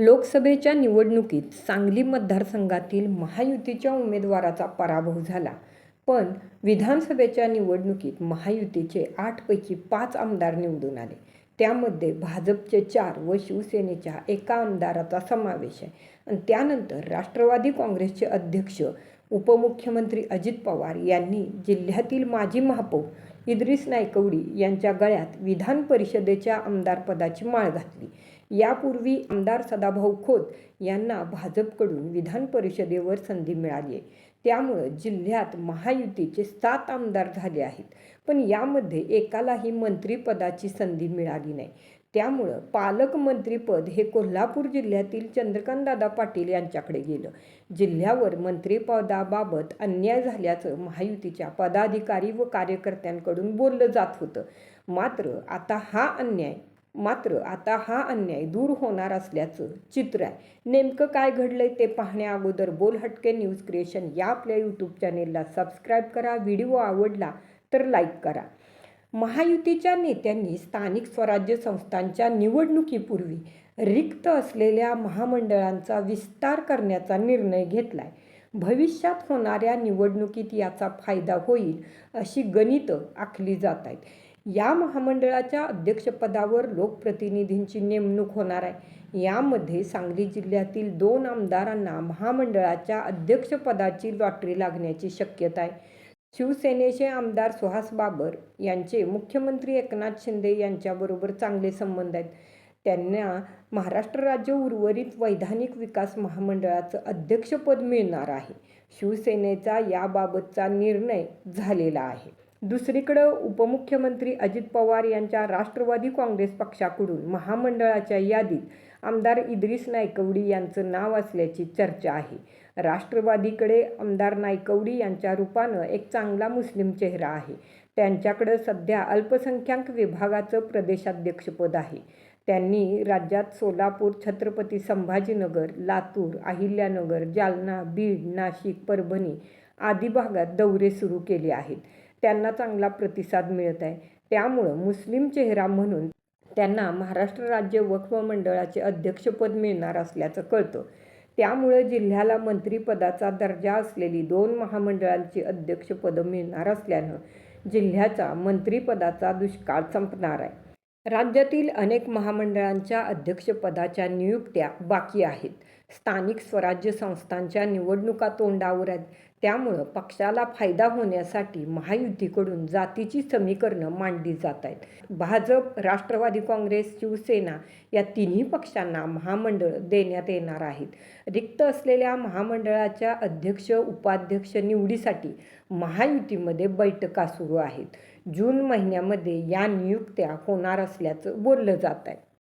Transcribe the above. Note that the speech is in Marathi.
लोकसभेच्या निवडणुकीत सांगली मतदारसंघातील महायुतीच्या उमेदवाराचा पराभव झाला. पण विधानसभेच्या निवडणुकीत महायुतीचे आठपैकी पाच आमदार निवडून आले. त्यामध्ये भाजपचे चार व शिवसेनेच्या एका आमदाराचा समावेश आहे. आणि त्यानंतर राष्ट्रवादी काँग्रेसचे अध्यक्ष उपमुख्यमंत्री अजित पवार यांनी जिल्ह्यातील माजी महापौर इद्रिस नायकवडी यांच्या गळ्यात विधान परिषदेच्या आमदारपदाची माळ घातली. यापूर्वी आमदार सदाभाऊ खोत यांना भाजपकडून विधान परिषदेवर संधी मिळाली आहे. त्यामुळं जिल्ह्यात महायुतीचे सात आमदार झाले आहेत. पण यामध्ये एकालाही मंत्रिपदाची संधी मिळाली नाही. त्यामुळं पालकमंत्रीपद हे कोल्हापूर जिल्ह्यातील चंद्रकांतदादा पाटील यांच्याकडे गेलं. जिल्ह्यावर मंत्रिपदाबाबत अन्याय झाल्याचं महायुतीच्या पदाधिकारी व कार्यकर्त्यांकडून बोललं जात होतं. मात्र आता हा अन्याय मात्र आता हा अन्याय दूर होणार असल्याचं चित्र आहे. नेमकं काय घडलंय ते पाहण्या अगोदर बोल हटके न्यूज क्रिएशन या आपल्या यूट्यूब चॅनेलला सबस्क्राईब करा. व्हिडिओ आवडला तर लाईक करा. महायुतीच्या नेत्यांनी स्थानिक स्वराज्य संस्थांच्या निवडणुकीपूर्वी रिक्त असलेल्या महामंडळांचा विस्तार करण्याचा निर्णय घेतला आहे भविष्यात होणाऱ्या निवडणुकीत याचा फायदा होईल अशी गणितं आखली जात आहेत या महामंडळाच्या अध्यक्षपदावर लोकप्रतिनिधींची नेमणूक होणार आहे. यामध्ये सांगली जिल्ह्यातील दोन आमदारांना महामंडळाच्या अध्यक्षपदाची लॉटरी लागण्याची शक्यता आहे. शिवसेनेचे आमदार सुहास बाबर यांचे मुख्यमंत्री एकनाथ शिंदे यांच्याबरोबर चांगले संबंध आहेत. त्यांना महाराष्ट्र राज्य उर्वरित वैधानिक विकास महामंडळाचं अध्यक्षपद मिळणार आहे. शिवसेनेचा याबाबतचा निर्णय झालेला आहे. दुसरीकडं उपमुख्यमंत्री अजित पवार यांच्या राष्ट्रवादी काँग्रेस पक्षाकडून महामंडळाच्या यादीत आमदार इद्रिस नायकवडी यांचं नाव असल्याची चर्चा आहे. राष्ट्रवादीकडे आमदार नायकवडी यांच्या रूपानं एक चांगला मुस्लिम चेहरा आहे. त्यांच्याकडं सध्या अल्पसंख्याक विभागाचं प्रदेशाध्यक्षपद आहे. त्यांनी राज्यात सोलापूर छत्रपती संभाजीनगर लातूर अहिल्यानगर जालना बीड नाशिक परभणी आदी भागात दौरे सुरू केले आहेत. त्यांना चांगला प्रतिसाद मिळत आहे. त्यामुळं मुस्लिम चेहरा म्हणून त्यांना महाराष्ट्र राज्य वक्फ मंडळाचे अध्यक्षपद मिळणार असल्याचं कळतं. त्यामुळे जिल्ह्याला मंत्रिपदाचा दर्जा असलेली दोन महामंडळांची अध्यक्षपदं मिळणार असल्यानं जिल्ह्याचा मंत्रिपदाचा दुष्काळ संपणार आहे. राज्यातील अनेक महामंडळांच्या अध्यक्षपदाच्या नियुक्त्या बाकी आहेत. स्थानिक स्वराज्य संस्थांच्या निवडणुका तोंडावर आहेत त्यामुळं पक्षाला फायदा होण्यासाठी महायुतीकडून जातीची समीकरणं मांडली जात आहेत भाजप राष्ट्रवादी काँग्रेस शिवसेना या तिन्ही पक्षांना महामंडळ देण्यात येणार आहेत. रिक्त असलेल्या महामंडळाच्या अध्यक्ष उपाध्यक्ष निवडीसाठी महायुतीमध्ये बैठका सुरू आहेत. जून महिन्यामध्ये या नियुक्त्या होणार असल्याचं बोललं जात आहे